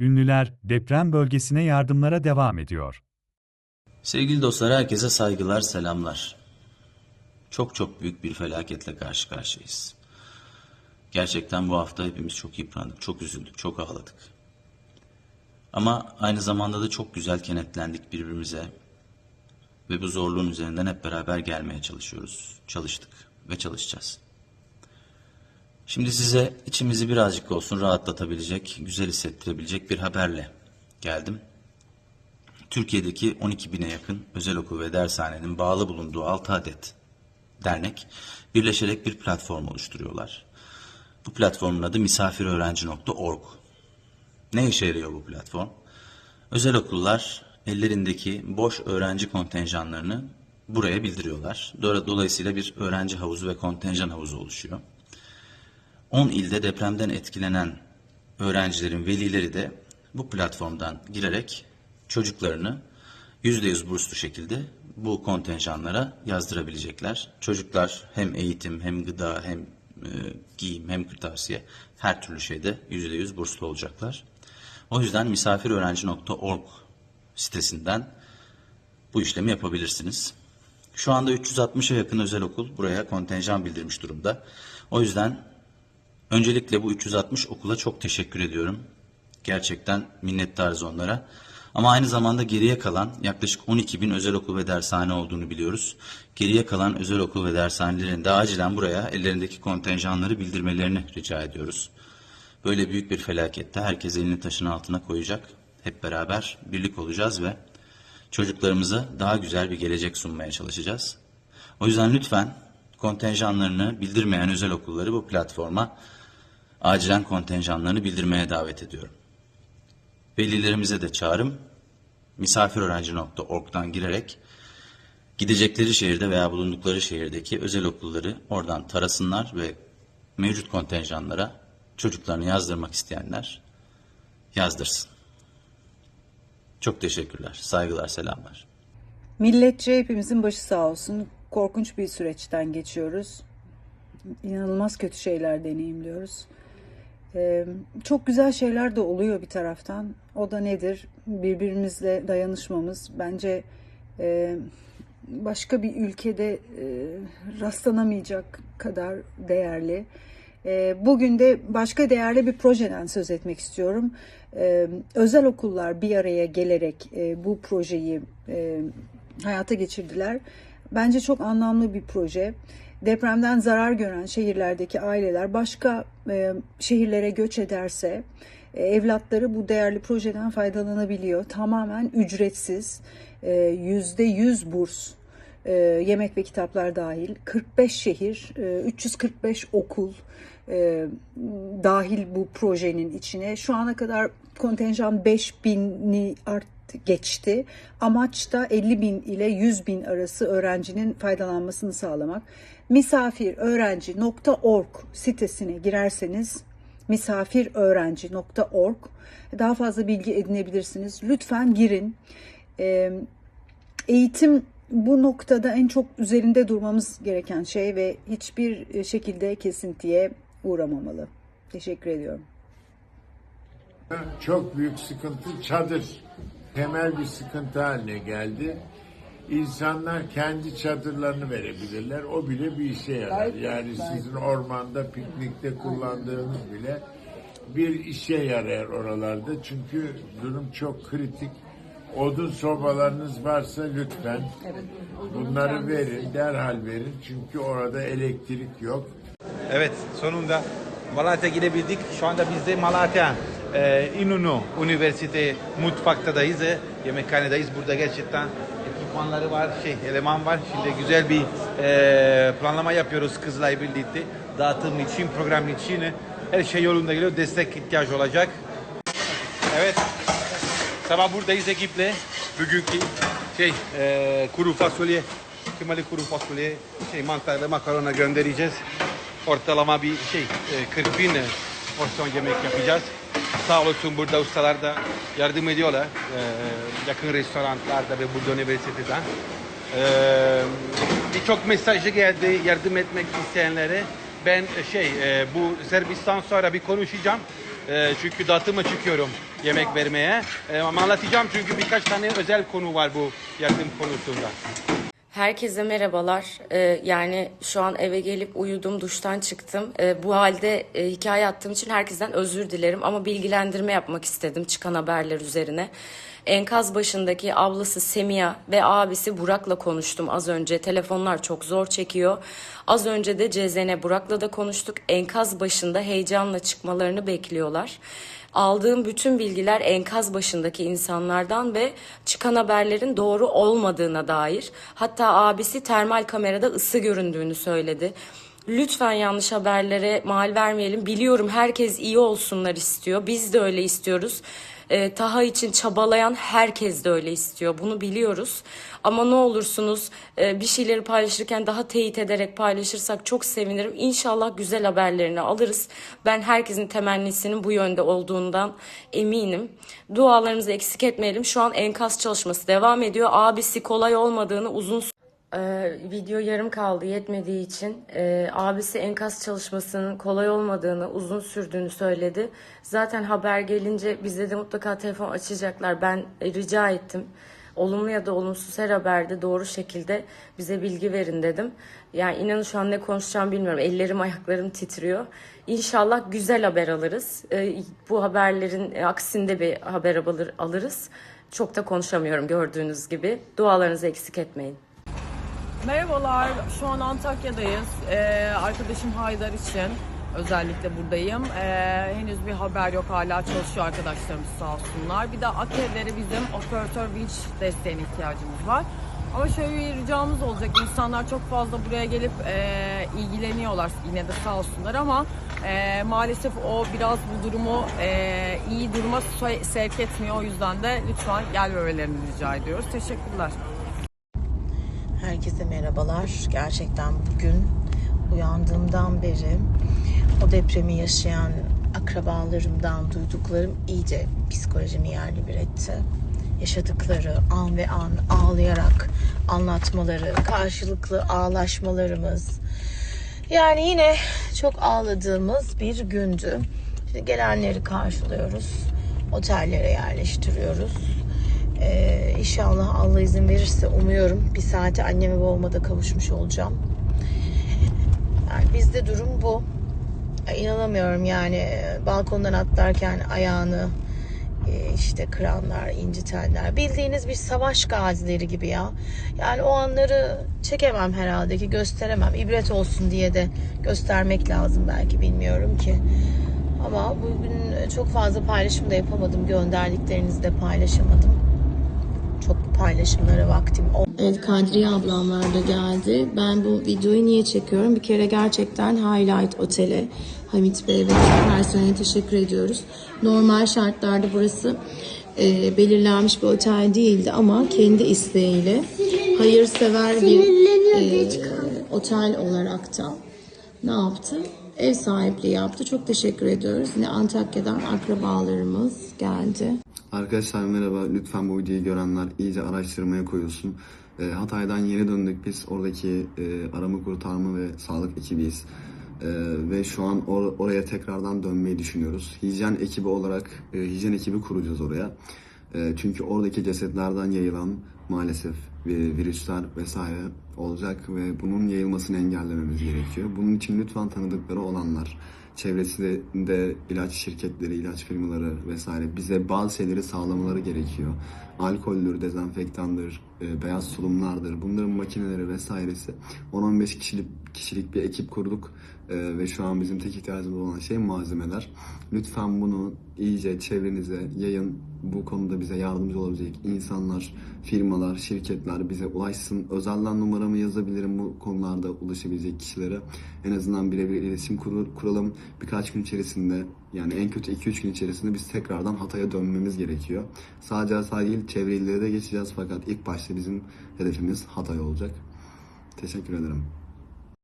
Ünlüler deprem bölgesine yardımlara devam ediyor. Sevgili dostlar herkese saygılar, selamlar. Çok çok büyük bir felaketle karşı karşıyayız. Gerçekten bu hafta hepimiz çok yıprandık, çok üzüldük, çok ağladık. Ama aynı zamanda da çok güzel kenetlendik birbirimize ve bu zorluğun üzerinden hep beraber gelmeye çalışıyoruz. Çalıştık ve çalışacağız. Şimdi size içimizi birazcık olsun rahatlatabilecek, güzel hissettirebilecek bir haberle geldim. Türkiye'deki 12 bine yakın özel okul ve dershanenin bağlı bulunduğu 6 adet dernek birleşerek bir platform oluşturuyorlar. Bu platformun adı misafiröğrenci.org. Ne işe yarıyor bu platform? Özel okullar ellerindeki boş öğrenci kontenjanlarını buraya bildiriyorlar. Dolayısıyla bir öğrenci havuzu ve kontenjan havuzu oluşuyor. 10 ilde depremden etkilenen öğrencilerin velileri de bu platformdan girerek çocuklarını %100 burslu şekilde bu kontenjanlara yazdırabilecekler. Çocuklar hem eğitim hem gıda hem e, giyim hem kırtasiye her türlü şeyde %100 burslu olacaklar. O yüzden misafiröğrenci.org sitesinden bu işlemi yapabilirsiniz. Şu anda 360'a yakın özel okul buraya kontenjan bildirmiş durumda. O yüzden Öncelikle bu 360 okula çok teşekkür ediyorum. Gerçekten minnettarız onlara. Ama aynı zamanda geriye kalan yaklaşık 12 bin özel okul ve dershane olduğunu biliyoruz. Geriye kalan özel okul ve dershanelerin de acilen buraya ellerindeki kontenjanları bildirmelerini rica ediyoruz. Böyle büyük bir felakette herkes elini taşın altına koyacak. Hep beraber birlik olacağız ve çocuklarımıza daha güzel bir gelecek sunmaya çalışacağız. O yüzden lütfen kontenjanlarını bildirmeyen özel okulları bu platforma acilen kontenjanlarını bildirmeye davet ediyorum. Velilerimize de çağrım misafiröğrenci.org'dan girerek gidecekleri şehirde veya bulundukları şehirdeki özel okulları oradan tarasınlar ve mevcut kontenjanlara çocuklarını yazdırmak isteyenler yazdırsın. Çok teşekkürler. Saygılar, selamlar. Milletçe hepimizin başı sağ olsun. Korkunç bir süreçten geçiyoruz. İnanılmaz kötü şeyler deneyimliyoruz. Ee, çok güzel şeyler de oluyor bir taraftan. O da nedir? Birbirimizle dayanışmamız. Bence e, başka bir ülkede e, rastlanamayacak kadar değerli. E, bugün de başka değerli bir projeden söz etmek istiyorum. Özel okullar bir araya gelerek bu projeyi hayata geçirdiler. Bence çok anlamlı bir proje. Depremden zarar gören şehirlerdeki aileler başka e, şehirlere göç ederse e, evlatları bu değerli projeden faydalanabiliyor. Tamamen ücretsiz, e, yüzde yüz burs, e, yemek ve kitaplar dahil, 45 şehir, e, 345 okul e, dahil bu projenin içine. Şu ana kadar kontenjan 5000'i art geçti. Amaç da 50 bin ile 100 bin arası öğrencinin faydalanmasını sağlamak. Misafiröğrenci.org sitesine girerseniz misafiröğrenci.org daha fazla bilgi edinebilirsiniz. Lütfen girin. Eğitim bu noktada en çok üzerinde durmamız gereken şey ve hiçbir şekilde kesintiye uğramamalı. Teşekkür ediyorum. Çok büyük sıkıntı çadır. Temel bir sıkıntı haline geldi. İnsanlar kendi çadırlarını verebilirler. O bile bir işe yarar. Yani sizin ormanda, piknikte kullandığınız bile bir işe yarar oralarda. Çünkü durum çok kritik. Odun sobalarınız varsa lütfen bunları verin, derhal verin. Çünkü orada elektrik yok. Evet sonunda Malatya gidebildik. Şu anda biz de Malatya e, İnönü Üniversite mutfaktadayız. E. Burada gerçekten ekipmanları var, şey eleman var. Şimdi güzel bir e, planlama yapıyoruz kızla birlikte. Dağıtım için, program için. Her şey yolunda geliyor. Destek ihtiyaç olacak. Evet. Sabah buradayız ekiple. Bugünkü şey e, kuru fasulye, kıymalı kuru fasulye, şey mantarlı makarona göndereceğiz. Ortalama bir şey e, 40 bin porsiyon yemek yapacağız. Sağ olsun burada ustalar da yardım ediyorlar. E, yakın restoranlarda ve burada üniversiteden. E, Birçok mesajı geldi yardım etmek isteyenlere. Ben e, şey e, bu servisten sonra bir konuşacağım. E, çünkü dağıtıma çıkıyorum yemek vermeye. E, ama anlatacağım çünkü birkaç tane özel konu var bu yardım konusunda. Herkese merhabalar. Ee, yani şu an eve gelip uyudum, duştan çıktım. Ee, bu halde e, hikaye attığım için herkesten özür dilerim ama bilgilendirme yapmak istedim çıkan haberler üzerine. Enkaz başındaki ablası Semiha ve abisi Burak'la konuştum az önce. Telefonlar çok zor çekiyor. Az önce de CZN Burak'la da konuştuk. Enkaz başında heyecanla çıkmalarını bekliyorlar. Aldığım bütün bilgiler enkaz başındaki insanlardan ve çıkan haberlerin doğru olmadığına dair. Hatta abisi termal kamerada ısı göründüğünü söyledi. Lütfen yanlış haberlere mal vermeyelim. Biliyorum herkes iyi olsunlar istiyor. Biz de öyle istiyoruz. Ee, Taha için çabalayan herkes de öyle istiyor. Bunu biliyoruz. Ama ne olursunuz e, bir şeyleri paylaşırken daha teyit ederek paylaşırsak çok sevinirim. İnşallah güzel haberlerini alırız. Ben herkesin temennisinin bu yönde olduğundan eminim. Dualarınızı eksik etmeyelim. Şu an enkaz çalışması devam ediyor. Abisi kolay olmadığını uzun ee, video yarım kaldı yetmediği için e, abisi enkaz çalışmasının kolay olmadığını, uzun sürdüğünü söyledi. Zaten haber gelince bizde de mutlaka telefon açacaklar. Ben e, rica ettim. Olumlu ya da olumsuz her haberde doğru şekilde bize bilgi verin dedim. Yani inanın şu an ne konuşacağım bilmiyorum. Ellerim ayaklarım titriyor. İnşallah güzel haber alırız. Ee, bu haberlerin e, aksinde bir haber alır, alırız. Çok da konuşamıyorum gördüğünüz gibi. Dualarınızı eksik etmeyin. Merhabalar, şu an Antakya'dayız. Ee, arkadaşım Haydar için özellikle buradayım. Ee, henüz bir haber yok, hala çalışıyor arkadaşlarımız sağ olsunlar. Bir de Akevlere bizim operatör vinç desteğine ihtiyacımız var. Ama şöyle bir ricamız olacak, insanlar çok fazla buraya gelip e, ilgileniyorlar yine de sağ olsunlar ama e, maalesef o biraz bu durumu e, iyi duruma se- sevk etmiyor. O yüzden de lütfen gelmemelerini rica ediyoruz. Teşekkürler. Herkese merhabalar. Gerçekten bugün uyandığımdan beri o depremi yaşayan akrabalarımdan duyduklarım iyice psikolojimi yerli bir etti. Yaşadıkları an ve an ağlayarak anlatmaları, karşılıklı ağlaşmalarımız. Yani yine çok ağladığımız bir gündü. Şimdi gelenleri karşılıyoruz. Otellere yerleştiriyoruz. İnşallah Allah izin verirse umuyorum bir saate anneme babama kavuşmuş olacağım. Yani bizde durum bu. İnanamıyorum yani e, balkondan atlarken ayağını e, işte kıranlar, incitenler. Bildiğiniz bir savaş gazileri gibi ya. Yani o anları çekemem herhalde ki gösteremem. İbret olsun diye de göstermek lazım belki bilmiyorum ki. Ama bugün çok fazla paylaşım da yapamadım. Gönderdiklerinizi de paylaşamadım çok paylaşımlara vaktim olmadı. Evet Kadriye ablamlar da geldi. Ben bu videoyu niye çekiyorum? Bir kere gerçekten Highlight Otel'e Hamit Bey ve personele teşekkür ediyoruz. Normal şartlarda burası e, belirlenmiş bir otel değildi ama kendi isteğiyle hayırsever bir e, otel olarak da ne yaptı? Ev sahipliği yaptı. Çok teşekkür ediyoruz. Yine Antakya'dan akrabalarımız geldi. Arkadaşlar merhaba. Lütfen bu videoyu görenler iyice araştırmaya koyulsun. E, Hatay'dan yeni döndük biz. Oradaki e, arama kurtarma ve sağlık ekibiyiz. E, ve şu an or- oraya tekrardan dönmeyi düşünüyoruz. Hijyen ekibi olarak e, hijyen ekibi kuracağız oraya. E, çünkü oradaki cesetlerden yayılan maalesef virüsler vesaire olacak ve bunun yayılmasını engellememiz gerekiyor. Bunun için lütfen tanıdıkları olanlar, çevresinde ilaç şirketleri, ilaç firmaları vesaire bize bazı şeyleri sağlamaları gerekiyor. Alkoldür, dezenfektandır, e, beyaz tulumlardır, bunların makineleri vesairesi. 10-15 kişilik, kişilik bir ekip kurduk E, ve şu an bizim tek ihtiyacımız olan şey malzemeler. Lütfen bunu iyice çevrenize yayın. Bu konuda bize yardımcı olabilecek insanlar, firmalar, şirketler bize ulaşsın. Özelden numaramı yazabilirim bu konularda ulaşabilecek kişilere. En azından birebir iletişim kur- kuralım. Birkaç gün içerisinde yani en kötü 2-3 gün içerisinde biz tekrardan Hatay'a dönmemiz gerekiyor. Sadece Hatay değil çevre illere de geçeceğiz fakat ilk başta bizim hedefimiz Hatay olacak. Teşekkür ederim.